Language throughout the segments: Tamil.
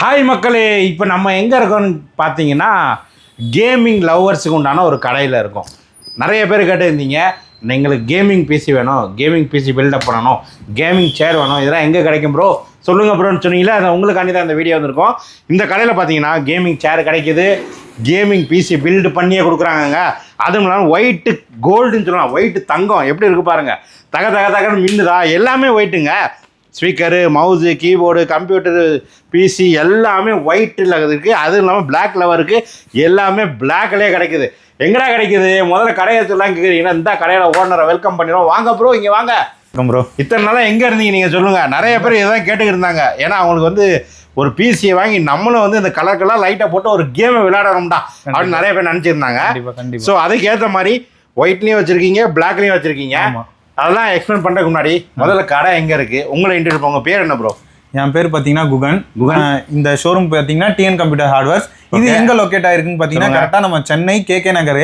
ஹாய் மக்களே. இப்போ நம்ம எங்கே இருக்கோம்னு பார்த்தீங்கன்னா கேமிங் லவ்வர்ஸுக்கு உண்டான ஒரு கடையில் இருக்கோம். நிறைய பேர் கேட்டிருந்தீங்க எங்களுக்கு கேமிங் பிசி வேணும் கேமிங் பிசி பில்டப் பண்ணணும் கேமிங் சேர் வேணும் இதெல்லாம் எங்கே கிடைக்கும் ப்ரோ சொல்லுங்கள் ப்ரோன்னு சொன்னீங்களே அது உங்களுக்காண்டி தான் இந்த வீடியோ வந்திருக்கோம். இந்த கடையில் பார்த்தீங்கன்னா கேமிங் சேர் கிடைக்குது. கேமிங் பிசி பில்டு பண்ணியே கொடுக்குறாங்கங்க. அதுவும் இல்லாமல் ஒயிட்டு கோல்டுன்னு சொல்லலாம் ஒயிட்டு தங்கம் எப்படி இருக்குது பாருங்கள் தக தக தகன்னு மின்னுதா? எல்லாமே ஒயிட்டுங்க speaker mouse keyboard computer PC எல்லாமே ஒயிட்டில் இருக்குது அதுவும் இல்லாமல் பிளாக் இருக்குது எல்லாமே பிளாக்லேயே கிடைக்குது. எங்கடா கிடைக்குது? முதல்ல கடையை சொல்லலாம் கேட்குறீங்கன்னா இந்த கடையில் ஓனரை வெல்கம் பண்ணிடுவோம். வாங்க ப்ரோ இங்கே வாங்க. ப்ரோ இத்தனை நாளாக எங்கே இருந்தீங்க நீங்கள் சொல்லுங்கள் நிறைய பேர் இதான் கேட்டுக்கிட்டு இருந்தாங்க. ஏன்னா அவங்களுக்கு வந்து ஒரு பிசியை வாங்கி நம்மளும் வந்து இந்த கலர் கலர் லைட்டை போட்டு ஒரு கேமை விளையாடணும்டா அப்படின்னு நிறைய பேர் நினச்சிருந்தாங்க. ஸோ அதுக்கு ஏற்ற மாதிரி ஒயிட்லேயும் வச்சுருக்கீங்க பிளாக்லேயும் வச்சுருக்கீங்க. அதெல்லாம் எக்ஸ்பிளைன் பண்ணுறதுக்கு முன்னாடி முதல்ல கடை எங்கே இருக்குது உங்களை இன்டர்வியூ உங்கள் பேர் என்ன ப்ரோ என் பேர் பாத்தீங்கன்னா குகன். குகன். இந்த ஷோரூம் பாத்தீங்கன்னா டிஎன் கம்ப்யூட்டர் ஹார்ட்வேர்ஸ் இது. எங்க லொகேட் ஆயிருக்குன்னு பாத்தீங்கன்னா சொல்லுங்க. கரெக்டா நம்ம சென்னை கே கே நகர்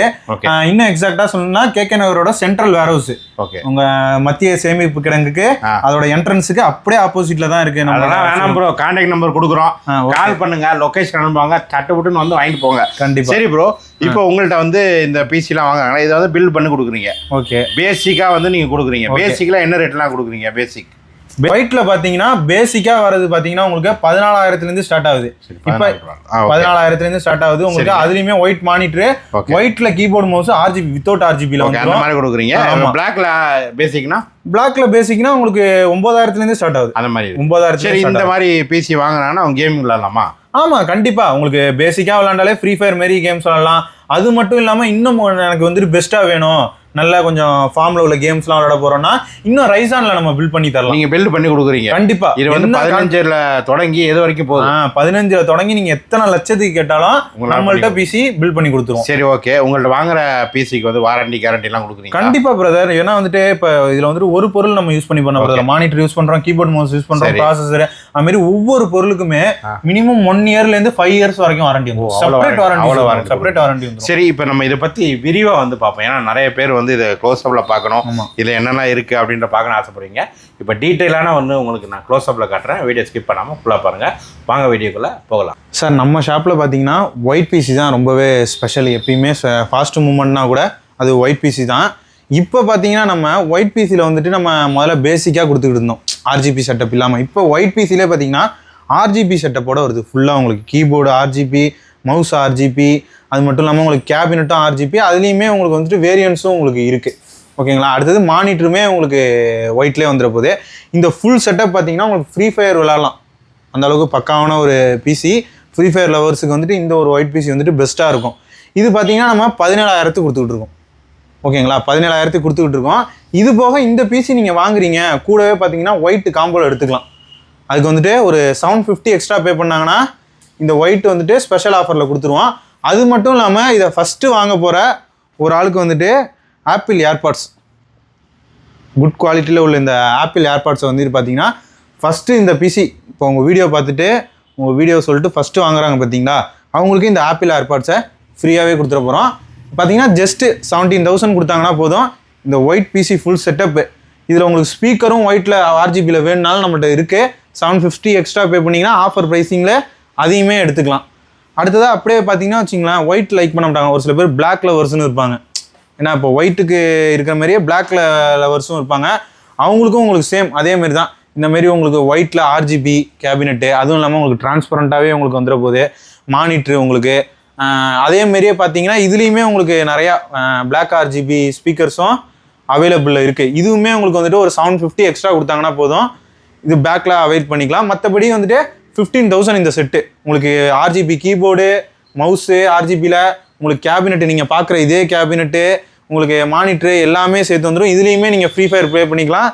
இன்னும் எக்ஸாக்டா சொல்லணும்னா கே கே நகரோட சென்ட்ரல் வேர் ஹவுஸ் ஓகே உங்க மத்திய சேமிப்பு கிடங்குக்கு. அதோட என்ட்ரன்ஸுக்கு அப்படியே ஆப்போசிட்ல தான் இருக்கு நம்ம வேணாம் ப்ரோ கான்டாக்ட் நம்பர் கொடுக்குறோம். கால் பண்ணுங்க லொகேஷன் அனுப்புவாங்க. சட்டு புட்டுன்னு வந்து வாங்கிட்டு போங்க. கண்டிப்பா. சரி ப்ரோ இப்போ உங்கள்கிட்ட வந்து இந்த பிசிலாம் வாங்குறாங்களா? இதை வந்து பில் பண்ணி கொடுக்குறீங்க. ஓகே பேசிக்காக வந்து நீங்கள் கொடுக்குறீங்க. பேசிக்கில் என்ன ரேட்லாம் கொடுக்குறீங்க? பேசிக் ஒயிட்ல பாத்தீங்கன்னா பேசிக்கா வரது பாத்தீங்கன்னா உங்களுக்கு பதினாலாயிரத்துல இருந்து ஸ்டார்ட் ஆகுது இப்ப பதினாலாயிரத்துல இருந்து ஸ்டார்ட் ஆகுது. உங்களுக்கு. அதுலயுமே ஒயிட் மானிட்டர். ஒயிட்ல கீபோர்டு மவுஸ் ஆர்ஜிபி வித்தவுட் ஆர்ஜிபில அந்த மாதிரி கொடுக்குறீங்க. பிளாக்ல பேசிக்னா பிளாக்ல பேசிக்னா உங்களுக்கு ஒன்பதாயிரத்துல இருந்து ஸ்டார்ட் ஆகுது. அந்த மாதிரி. ஒன்பதாயிரத்துல இந்த. மாதிரி பிசி வாங்குறாங்கன்னா அவங்க கேமிங் விளாடலாமா ஆமா கண்டிப்பா. உங்களுக்கு பேசிக்கா விளையாண்டாலே ஃப்ரீ ஃபயர் மாரி கேம்ஸ் விளாடலாம் அது மட்டும் இல்லாம இன்னும் எனக்கு வந்துட்டு பெஸ்டா வேணும். நல்லா கொஞ்சம் ஃபார்ம்ல உள்ள கேம்ஸ்லாம் விளையாட போறோம்னா இன்னும் ரைசான்ல நம்ம பில்ட் பண்ணி தரலாம். நீங்க பில்ட் பண்ணி கொடுக்குறீங்க. கண்டிப்பா. இது வந்து பதினஞ்சுல தொடங்கி எது வரைக்கும் போகுது? ஆ, பதினஞ்சுல தொடங்கி நீங்க எத்தனை லட்சத்துக்கு கேட்டாலும் நம்மள்ட்ட பிசி பில்ட் பண்ணி கொடுத்துருவோம். சரி ஓகே உங்கள்ட்ட வாங்குற பிசிக்கு வந்து வாரண்டி கேரண்டி எல்லாம் கொடுக்குறீங்க கண்டிப்பா பிரதர் ஏன்னா வந்துட்டு இப்ப இதுல வந்துட்டு ஒரு பொருள் நம்ம யூஸ் பண்ணி பண்ண போறதில்ல. மானிட்டர் யூஸ் பண்றோம் கீபோர்ட் மவுஸ் யூஸ் பண்றோம். ப்ராசஸர் அது மாதிரி ஒவ்வொரு பொருளுக்குமே. மினிமம் ஒன் இயர்ல இருந்து ஃபைவ் இயர்ஸ் வரைக்கும் வாரண்டி அவ்வளவு செப்பரேட் வாரண்டி செப்பரேட் வாரண்டி சரி இப்போ நம்ம இதை பத்தி விரிவா வந்து பார்ப்போம். ஏன்னா நிறைய பேர் வந்து இதை க்ளோஸ் அப்ல பார்க்கணும். இதுல என்னெல்லாம் இருக்கு அப்படின்ற பார்க்கணும் ஆசைப்படுறீங்க. இப்போ டீட்டெயிலான ஒன்று உங்களுக்கு நான் க்ளோஸ் அப்ல காட்டுறேன். வீடியோ ஸ்கிப் பண்ணாம ஃபுல்லாக பாருங்க. வாங்க வீடியோக்குள்ள போகலாம். சார் நம்ம ஷாப்பில் பார்த்தீங்கன்னா ஒயிட் பிசி தான் ரொம்பவே ஸ்பெஷல் எப்பயுமே ஃபாஸ்ட் மூமெண்ட்னா கூட அது ஒயிட் பிசி தான். இப்போ பார்த்தீங்கன்னா நம்ம ஒயிட் பிசியில் வந்துட்டு நம்ம முதல்ல பேசிக்காக கொடுத்துக்கிட்டு இருந்தோம். ஆர்ஜிபி செட்டப் இல்லாமல் இப்போ ஒயிட் பிசிலே பார்த்தீங்கன்னா ஆர்ஜிபி செட்டப்போட வருது. ஃபுல்லாக உங்களுக்கு கீபோர்டு ஆர்ஜிபி மவுஸ் ஆர்ஜிபி அது மட்டும் இல்லாமல் உங்களுக்கு கேபினட்டும் ஆர்ஜிபி அதுலேயுமே உங்களுக்கு வந்துட்டு வேரியன்ஸும் உங்களுக்கு இருக்குது ஓகேங்களா அடுத்தது மானிட்டருமே உங்களுக்கு ஒயிட்லேயே வந்துட போகுது. இந்த ஃபுல் செட்டப் பார்த்தீங்கன்னா உங்களுக்கு ஃப்ரீ ஃபயர் விளாட்லாம் அந்தளவுக்கு பக்காவான ஒரு பிசி ஃப்ரீ ஃபயர் லவர்ஸுக்கு வந்துட்டு இந்த ஒரு ஒயிட் பிசி வந்துட்டு பெஸ்ட்டாக இருக்கும். இது பார்த்தீங்கன்னா நம்ம பதினேழாயிரத்துக்கு கொடுத்துக்கிட்டு இருக்கோம். ஓகேங்களா பதினேழாயிரத்துக்கு கொடுத்துக்கிட்டு இருக்கோம். இது போக இந்த பிசி நீங்கள் வாங்குறீங்க கூடவே பார்த்தீங்கன்னா ஒயிட் காம்போல எடுத்துக்கலாம். அதுக்கு வந்துட்டு ஒரு செவன் ஃபிஃப்டி எக்ஸ்ட்ரா பே பண்ணாங்கன்னா இந்த ஒயிட் வந்துட்டு ஸ்பெஷல் ஆஃபரில் கொடுத்துருவோம். அது மட்டும் இல்லாமல் இதை ஃபஸ்ட்டு வாங்க போகிற ஒரு ஆளுக்கு வந்துட்டு ஆப்பிள் ஏர்பாட்ஸ் குட் குவாலிட்டியில் உள்ள இந்த ஆப்பிள் ஏர்பாட்ஸை வந்துட்டு பார்த்தீங்கன்னா ஃபஸ்ட்டு இந்த பிசி இப்போ உங்கள் வீடியோ பார்த்துட்டு உங்கள் வீடியோ சொல்லிட்டு ஃபஸ்ட்டு வாங்குறாங்க பார்த்தீங்களா அவங்களுக்கு இந்த ஆப்பிள் ஏர்பாட்ஸை ஃப்ரீயாகவே கொடுத்துட போகிறோம் பார்த்தீங்கன்னா ஜஸ்ட்டு செவன்டீன் தௌசண்ட் கொடுத்தாங்கன்னா போதும். இந்த ஒயிட் பிசி ஃபுல் செட்டப்பு இதில் உங்களுக்கு ஸ்பீக்கரும் ஒயிட்டில் ஆர்ஜிபியில் வேணுனாலும் நம்மள்ட்ட இருக்குது செவன் ஃபிஃப்டி எக்ஸ்ட்ரா பே பண்ணிங்கன்னா ஆஃபர் ப்ரைஸிங்கில் அதையுமே எடுத்துக்கலாம். அடுத்ததாக அப்படியே பார்த்தீங்கன்னா வச்சிங்களேன் ஒயிட் லைக் பண்ண மாட்டாங்க. ஒரு சில பேர் பிளாக் லவர்ஸ்னு இருப்பாங்க. ஏன்னா இப்போ ஒயிட்டுக்கு இருக்கிற மாதிரியே பிளாக் லவர்ஸும் இருப்பாங்க. அவங்களுக்கும் உங்களுக்கு சேம் அதே மாதிரி தான் இந்த மாதிரி உங்களுக்கு ஒயிட்டில் ஆர்ஜிபி கேபினெட்டு அதுவும் இல்லாமல் உங்களுக்கு டிரான்ஸ்பரண்ட்டாகவே உங்களுக்கு வந்துட போகுது மானிட்ரு உங்களுக்கு அதே மாதிரியே பார்த்தீங்கன்னா இதுலேயுமே உங்களுக்கு நிறையா பிளாக் ஆர்ஜிபி ஸ்பீக்கர்ஸும் அவைலபிளில் இருக்குது இதுவுமே உங்களுக்கு வந்துட்டு ஒரு செவன் ஃபிஃப்டி எக்ஸ்ட்ரா கொடுத்தாங்கன்னா போதும். இது பேக்கில் அவைட் பண்ணிக்கலாம். மற்றபடி வந்துட்டு ஃபிஃப்டீன் தௌசண்ட் இந்த செட்டு உங்களுக்கு ஆர்ஜிபி கீபோர்டு மவுஸு ஆர்ஜிபியில் உங்களுக்கு கேபினெட்டு நீங்கள் பார்க்குற இதே கேபினெட்டு உங்களுக்கு மானிட்ரு எல்லாமே சேர்த்து வந்துடும் இதுலேயுமே நீங்கள் ஃப்ரீ ஃபயர் ப்ளே பண்ணிக்கலாம்.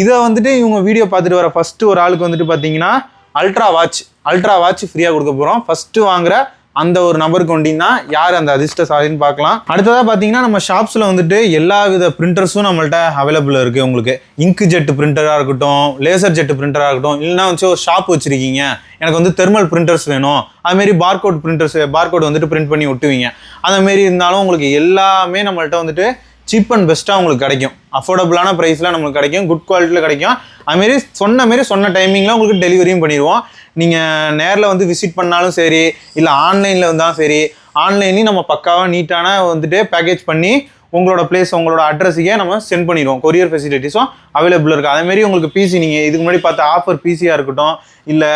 இதை வந்துட்டு இவங்க வீடியோ பார்த்துட்டு வர ஃபஸ்ட்டு ஒரு ஆளுக்கு வந்துட்டு பார்த்தீங்கன்னா அல்ட்ரா வாட்ச் அல்ட்ரா வாட்ச் ஃப்ரீயாக கொடுக்க போகிறோம் ஃபஸ்ட்டு வாங்குற அந்த ஒரு நபருக்கு கொண்டீங்கன்னா யார் அந்த அதிர்ஷ்டசாலின்னு பார்க்கலாம். அடுத்ததாக பார்த்தீங்கன்னா நம்ம ஷாப்ஸில் வந்துட்டு எல்லா வித பிரிண்டர்ஸும் நம்மள்ட்ட அவைலபிள் இருக்குது உங்களுக்கு இங்கு ஜெட் பிரிண்டராக இருக்கட்டும் லேசர் ஜெட் பிரிண்டராக இருக்கட்டும் இல்லைனா வச்சு ஒரு ஷாப் வச்சுருக்கீங்க. எனக்கு வந்து தெர்மல் பிரிண்டர்ஸ் வேணும். அதுமாரி பார்கோட் பிரிண்டர்ஸ் பார்கோட் வந்துட்டு பிரிண்ட் பண்ணி ஒட்டுவீங்க. அந்தமாரி இருந்தாலும் உங்களுக்கு எல்லாமே நம்மள்ட்ட வந்துட்டு சீப் அண்ட் பெஸ்ட்டாக உங்களுக்கு கிடைக்கும். அஃபோர்டபுளான ப்ரைஸில் நம்மளுக்கு கிடைக்கும். குட் குவாலிட்டியில் கிடைக்கும். அதுமாரி சொன்ன மாரி சொன்ன டைமிங்கில் உங்களுக்கு டெலிவரியும் பண்ணிடுவோம். நீங்கள் நேரில் வந்து விசிட் பண்ணாலும் சரி இல்லை ஆன்லைனில் இருந்தாலும் சரி ஆன்லைன்லேயும் நம்ம பக்காவாக நீட்டான வந்துட்டு பேக்கேஜ் பண்ணி உங்களோட பிளேஸ் உங்களோட அட்ரஸுக்கே நம்ம சென்ட் பண்ணிடுவோம். கொரியர் ஃபெசிலிட்டிஸும் அவைலபிள் இருக்குது அதேமாரி உங்களுக்கு பிசி நீங்கள் இதுக்கு முன்னாடி பார்த்த ஆஃபர் பிசியாக இருக்கட்டும் இல்லை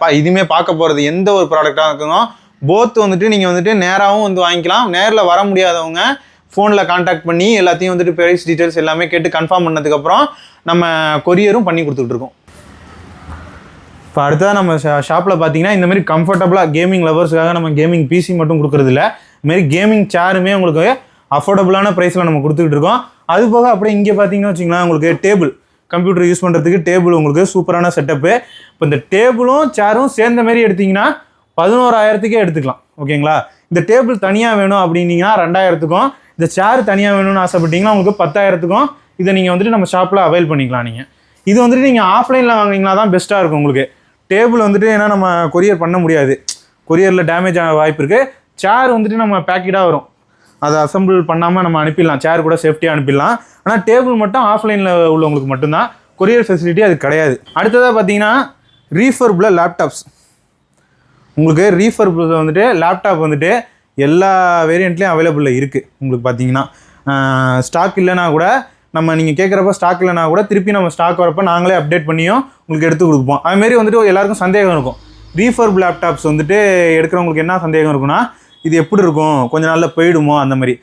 பா இதுவுமே பார்க்க போகிறது எந்த ஒரு ப்ராடக்டாக இருக்கணும் போத் வந்துட்டு நீங்கள் வந்துட்டு நேராகவும் வந்து வாங்கிக்கலாம். நேரில் வர முடியாதவங்க ஃபோனில் காண்டாக்ட் பண்ணி எல்லாத்தையும் வந்துட்டு ப்ரைஸ் டீட்டெயில்ஸ் எல்லாமே கேட்டு கன்ஃபார்ம் பண்ணதுக்கப்புறம் நம்ம கொரியரும் பண்ணி கொடுத்துட்டு இருக்கோம். இப்போ அடுத்ததாக நம்ம ஷாப்பில் பார்த்தீங்கன்னா இந்த மாதிரி கம்ஃபர்டபுளாக கேமிங் லவர்ஸுக்காக நம்ம கேமிங் பிசி மட்டும் கொடுக்குறது இல்லை. இதுமாரி கேமிங் சேருமே உங்களுக்கு அஃபோர்டபுளான ப்ரைஸில் நம்ம கொடுத்துக்கிட்டு இருக்கோம். அது போக அப்படியே இங்கே பார்த்தீங்கன்னா வச்சுங்களேன் உங்களுக்கு டேபிள் கம்ப்யூட்டர் யூஸ் பண்ணுறதுக்கு டேபிள் உங்களுக்கு சூப்பரான செட்டப்பு இப்போ இந்த டேபிளும் சேரும் சேர்ந்த மாரி எடுத்திங்கன்னா பதினோராயிரத்துக்கே எடுத்துக்கலாம். ஓகேங்களா? இந்த டேபிள் தனியாக வேணும் அப்படின்னீங்கன்னா ரெண்டாயிரத்துக்கும் இந்த சேர் தனியாக வேணும்னு ஆசைப்பட்டீங்கன்னா உங்களுக்கு பத்தாயிரத்துக்கும் இதை நீங்கள் வந்துட்டு நம்ம ஷாப்பில் அவைல் பண்ணிக்கலாம் நீங்கள் இது வந்துட்டு நீங்கள் ஆஃப்லைனில் வாங்குனீங்கன்னா தான் பெஸ்ட்டாக இருக்கும் உங்களுக்கு. டேபிள் வந்துட்டு ஏன்னா நம்ம கொரியர் பண்ண முடியாது. கொரியரில் டேமேஜ் ஆக வாய்ப்பு இருக்குது சேர் வந்துட்டு நம்ம பேக்கெட்டாக வரும். அதை அசம்பிள் பண்ணாமல் நம்ம அனுப்பிடலாம். சேர் கூட சேஃப்டியாக அனுப்பிடலாம். ஆனால் டேபிள் மட்டும் ஆஃப்லைனில் உள்ளவங்களுக்கு மட்டும்தான். கொரியர் ஃபெசிலிட்டி அது கிடையாது. அடுத்ததாக பார்த்தீங்கன்னா ரீஃபர்பில் லேப்டாப்ஸ் உங்களுக்கு ரீஃபர்பில் வந்துட்டு லேப்டாப் வந்துட்டு எல்லா வேரியண்ட்லேயும் அவைலபிளில் இருக்குது உங்களுக்கு பார்த்தீங்கன்னா ஸ்டாக் இல்லைனா கூட நம்ம நீங்கள் கேட்குறப்ப ஸ்டாக் இல்லைனா கூட திருப்பி நம்ம ஸ்டாக் வரப்போ நாங்களே அப்டேட் பண்ணியும் உங்களுக்கு எடுத்து கொடுப்போம். அதுமாரி வந்துட்டு எல்லாருக்கும் சந்தேகம் இருக்கும். ரீஃபர்ப் லேப்டாப்ஸ் வந்துட்டு எடுக்கிறவங்களுக்கு என்ன சந்தேகம் இருக்குன்னா இது எப்படி இருக்கும்? கொஞ்ச நாளில் போயிடுமோ? அந்த மாதிரி.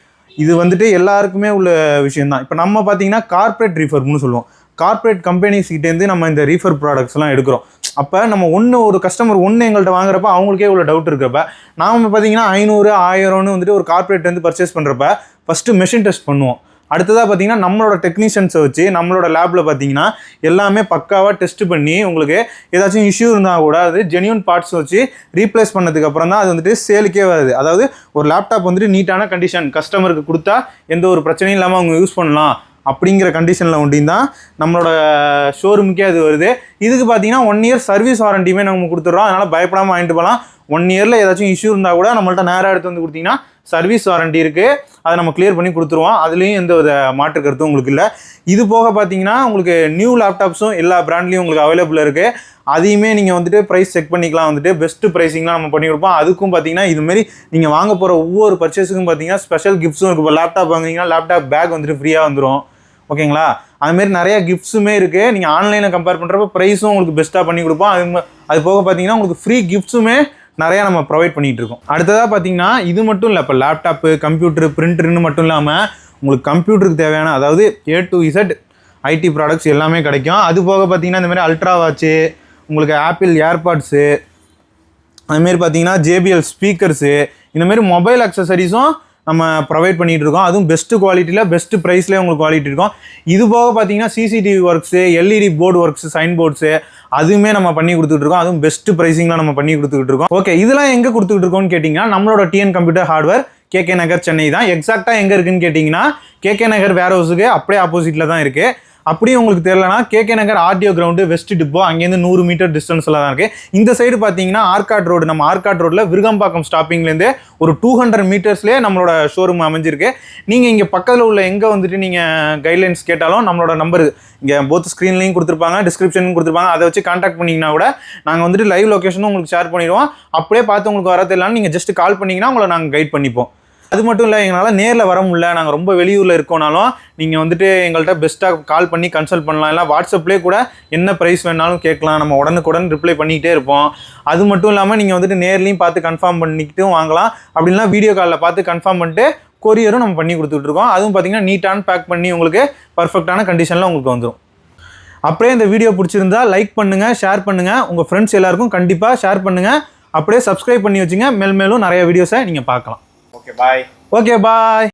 இது வந்துட்டு எல்லாருக்குமே உள்ள விஷயந்தான் இப்போ நம்ம பார்த்தீங்கன்னா கார்ப்பரேட் ரீஃபர்ப்னு சொல்லுவோம். கார்ப்பரேட் கம்பெனிஸ் கிட்டேருந்து நம்ம இந்த ரீஃபர் ப்ராடக்ட்ஸ்லாம் எடுக்கிறோம். அப்போ நம்ம ஒன்று ஒரு கஸ்டமர் ஒன்று எங்கள்கிட்ட வாங்குறப்ப அவங்களுக்கே இவ்வளோ டவுட் இருக்கிறப்ப நாம பார்த்தீங்கன்னா ஐநூறு ஆயிரம்னு வந்துட்டு ஒரு கார்ப்பரேட் வந்து பர்ச்சேஸ் பண்ணுறப்ப ஃபஸ்ட்டு மெஷின் டெஸ்ட் பண்ணுவோம். அடுத்ததாக பார்த்தீங்கன்னா நம்மளோட டெக்னீஷியன்ஸை வச்சு நம்மளோட லேபில் பார்த்தீங்கன்னா எல்லாமே பக்காவாக டெஸ்ட் பண்ணி உங்களுக்கு ஏதாச்சும் இஷ்யூ இருந்தால் கூட அது ஜென்யூன் பார்ட்ஸ் வச்சு ரீப்ளேஸ் பண்ணதுக்கு அப்புறம் தான் அது வந்துட்டு சேலுக்கே வருது. அதாவது ஒரு லேப்டாப் வந்துட்டு நீட்டான கண்டிஷன் கஸ்டமருக்கு கொடுத்தா எந்த ஒரு பிரச்சனையும் இல்லாமல் அவங்க யூஸ் பண்ணலாம். அப்படிங்கிற கண்டிஷனில் ஒன்றியும் தான் நம்மளோட ஷோரூமுக்கே அது வருது. இதுக்கு பார்த்தீங்கன்னா ஒன் இயர் சர்வீஸ் வாரண்டியுமே நம்ம கொடுத்துட்றோம். அதனால் பயப்படாமல் வாங்கிட்டு போகலாம் ஒன் இயரில் ஏதாச்சும் இஷ்யூ இருந்தால் கூட நம்மள்ட்ட நேராக எடுத்து வந்து கொடுத்தீங்கன்னா சர்வீஸ் வாரண்டி இருக்குது அதை நம்ம கிளியர் பண்ணி கொடுத்துருவோம். அதுலேயும் எந்த வித மாற்று கருத்தும் உங்களுக்கு இல்லை. இது போக பார்த்தீங்கன்னா உங்களுக்கு நியூ லேப்டாப்ஸும் எல்லா பிராண்ட்லேயும் உங்களுக்கு அவைலபிள் இருக்குது அதையுமே நீங்கள் வந்துட்டு ப்ரைஸ் செக் பண்ணிக்கலாம். வந்துட்டு பெஸ்ட்டு ப்ரைஸிங்லாம் நம்ம பண்ணி கொடுப்போம். அதுக்கும் பார்த்தீங்கன்னா இதுமாரி நீங்கள் வாங்க போகிற ஒவ்வொரு பர்ச்சேஸுக்கும் பார்த்தீங்கன்னா ஸ்பெஷல் கிஃப்ட்ஸும் இருக்கும் இப்போ லேப்டாப் வாங்கினீங்கன்னா லேப்டாப் பேக் வந்துட்டு ஃப்ரீயாக வந்துடும் ஓகேங்களா? அதுமாரி நிறைய கிஃப்ட்ஸுமே இருக்குது நீங்கள் ஆன்லைனில் கம்பேர் பண்ணுறப்ப ப்ரைஸும் உங்களுக்கு பெஸ்ட்டாக பண்ணி கொடுப்போம். அது அது போக பார்த்தீங்கன்னா உங்களுக்கு ஃப்ரீ கிஃப்ட்ஸுமே நிறையா நம்ம ப்ரொவைட் பண்ணிகிட்டு இருக்கோம். அடுத்ததாக பார்த்தீங்கன்னா இது மட்டும் இல்லை இப்போ லேப்டாப்பு கம்ப்யூட்டர் பிரிண்டர்னு மட்டும் இல்லாமல் உங்களுக்கு கம்ப்யூட்டருக்கு தேவையான அதாவது A to Z IT products எல்லாமே கிடைக்கும். அது போக பார்த்தீங்கன்னா இந்த மாதிரி அல்ட்ரா வாட்ச்சு உங்களுக்கு ஆப்பிள் ஏர்பாட்ஸு அதுமாரி பார்த்தீங்கன்னா ஜேபிஎல் ஸ்பீக்கர்ஸு இந்தமாரி மொபைல் அக்சசரிஸும் நம்ம ப்ரொவைட் பண்ணிகிட்டு இருக்கோம் அதுவும் பெஸ்ட்டு குவாலிட்டியில் பெஸ்ட் ப்ரைஸ்லேயே உங்களுக்கு குவாலிட்டி இருக்கும். இது போக பார்த்தீங்கன்னா CCTV works LED board works sign boards அதுவுமே நம்ம பண்ணி கொடுத்துட்டு இருக்கோம் அதுவும் பெஸ்ட் ப்ரைஸிங்லாம் நம்ம பண்ணி கொடுத்துட்டு இருக்கோம் ஓகே இதெல்லாம் எங்கே கொடுத்துட்டு இருக்கோம்னு கேட்டிங்கன்னா நம்மளோட TN computer hardware KK Nagar Chennai தான். எக்ஸாக்டாக எங்கே இருக்குன்னு கேட்டிங்கன்னா கேகே நகர் வேர் ஹவுஸுக்கு அப்படியே ஆப்போசிட்டில் தான் இருக்குது அப்படியும் உங்களுக்கு தெரியலனா KK Nagar RTO ground west depot அங்கேருந்து நூறு மீட்டர் டிஸ்டன்ஸில் தான் இருக்குது இந்த சைடு பார்த்தீங்கன்னா ஆர்காட் ரோடு நம்ம ஆர்காட் ரோட்டில் விருகம்பாக்கம் ஸ்டாப்பிங்லேருந்து ஒரு டூ ஹண்ட்ரட் மீட்டர்ஸ்லேயே நம்மளோட ஷோரூம் அமைஞ்சிருக்கு. நீங்கள் இங்கே பக்கத்தில் உள்ள எங்கே வந்துட்டு நீங்கள் கைட்லைன்ஸ் கேட்டாலும் நம்மளோட நம்பர் இங்கே போத் ஸ்க்ரீன்லையும் கொடுத்துருப்பாங்க டிஸ்கிரிப்ஷனும் கொடுத்துருப்பாங்க. அதை வச்சு காண்டாக்ட் பண்ணிங்கன்னா கூட நாங்கள் வந்துட்டு லைவ் லொக்கேஷனும் உங்களுக்கு ஷேர் பண்ணிடுவோம். அப்படியே பார்த்து உங்களுக்கு வர தெரியலன்னு நீங்கள் ஜஸ்ட் கால் பண்ணிங்கன்னா உங்களை நாங்கள் கைட் பண்ணிப்போம். அது மட்டும் இல்லை எங்களால் நேரில் வர முடியல. நாங்கள் ரொம்ப வெளியூரில் இருக்கோனாலும் நீங்கள் வந்துட்டு எங்கள்கிட்ட பெஸ்ட்டாக கால் பண்ணி கன்சல்ட் பண்ணலாம். இல்லை வாட்ஸ்அப்லேயே கூட என்ன ப்ரைஸ் வேணாலும் கேட்கலாம். நம்ம உடனுக்குடன் ரிப்ளை பண்ணிக்கிட்டே இருப்போம். அது மட்டும் இல்லாமல் நீங்கள் வந்துட்டு நேர்லேயும் பார்த்து கன்ஃபார்ம் பண்ணிக்கிட்டும் வாங்கலாம். அப்படின்னா வீடியோ காலில் பார்த்து கன்ஃபார்ம் பண்ணிட்டு கொரியரும் நம்ம பண்ணி கொடுத்துட்ருக்கோம் அதுவும் பார்த்தீங்கன்னா நீட்டான பேக் பண்ணி உங்களுக்கு பர்ஃபெக்டான கண்டிஷனில் உங்களுக்கு வந்துடும் அப்படியே இந்த வீடியோ பிடிச்சிருந்தா லைக் பண்ணுங்கள் ஷேர் பண்ணுங்கள் உங்கள் ஃப்ரெண்ட்ஸ் எல்லாருக்கும் கண்டிப்பாக ஷேர் பண்ணுங்கள் அப்படியே சப்ஸ்கிரைப் பண்ணி வச்சுங்க. மேல் மேலும் நிறைய வீடியோஸை நீங்கள் பார்க்கலாம். Okay bye okay bye